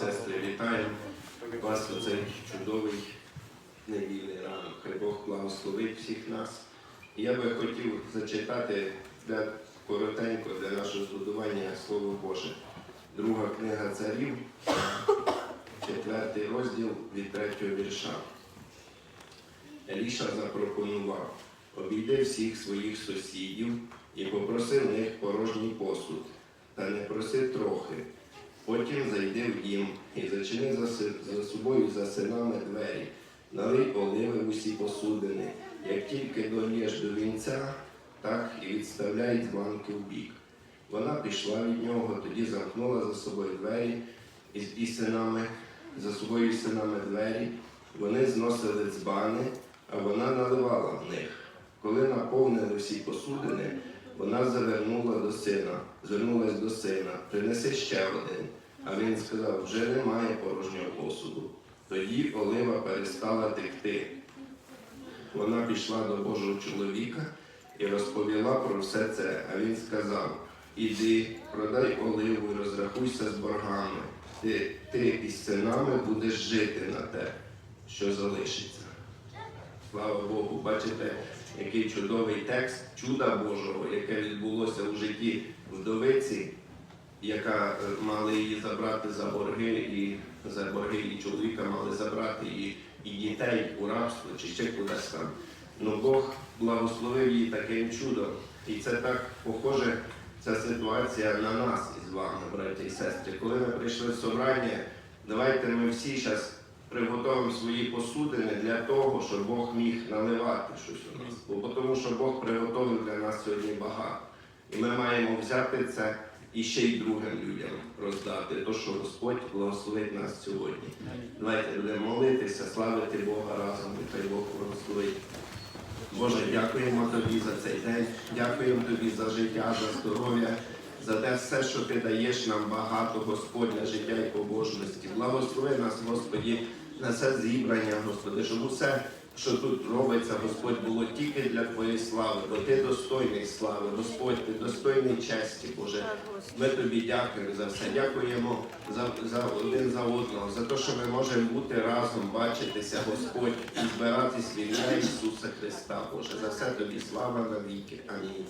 сестри, вітаю вас у цей чудовий недільний ранок. Хай Бог благословить всіх нас. Я би хотів зачитати для коротенько для нашого збудування Слово Боже. Друга книга царів, четвертий розділ від третього вірша. Еліша запропонував, обійди всіх своїх сусідів і попроси в них порожній посуд, та не проси трохи. Потім зайди в дім і зачини за, за собою за синами двері, налий оливи в усі посудини. Як тільки дольєш до вінця, так і відставляй зманки в бік. Вона пішла від нього, тоді замкнула за собою двері і, і синами, за собою синами двері. Вони зносили дзбани, а вона наливала в них. Коли наповнили всі посудини, вона завернула до сина, звернулась до сина, принеси ще один. А він сказав, вже немає порожнього посуду. Тоді олива перестала текти. Вона пішла до Божого чоловіка і розповіла про все це. А він сказав: Іди, продай оливу, і розрахуйся з боргами. Ти, ти із синами будеш жити на те, що залишиться. Слава Богу, бачите, який чудовий текст чуда Божого, яке відбулося у житті вдовиці, яка е, мали її забрати за борги, і за борги і чоловіка мали забрати і, і дітей у рабство чи ще кудись там. Ну Бог благословив її таким чудом. І це так похоже, ця ситуація на нас із вами, браті і сестри. Коли ми прийшли в собрання, давайте ми всі зараз приготуємо свої посудини для того, щоб Бог міг наливати щось у нас. Бо тому що Бог приготовив для нас сьогодні багато. І ми маємо взяти це і ще й другим людям роздати, то що Господь благословить нас сьогодні. Давайте молитися, славити Бога разом, і хай Бог благословить. Боже, дякуємо тобі за цей день, дякуємо тобі за життя, за здоров'я, за те все, що ти даєш нам багато, Господь, для життя і побожності. Благослови нас, Господі, на це зібрання, Господи, щоб усе, що тут робиться, Господь, було тільки для Твоєї слави, бо Ти достойний слави, Господь, ти достойний честі, Боже. Ми тобі дякуємо за все. Дякуємо за, за один за одного, за те, що ми можемо бути разом, бачитися, Господь, і збиратись в ім'я Ісуса Христа, Боже. За все тобі слава навіки. Амінь.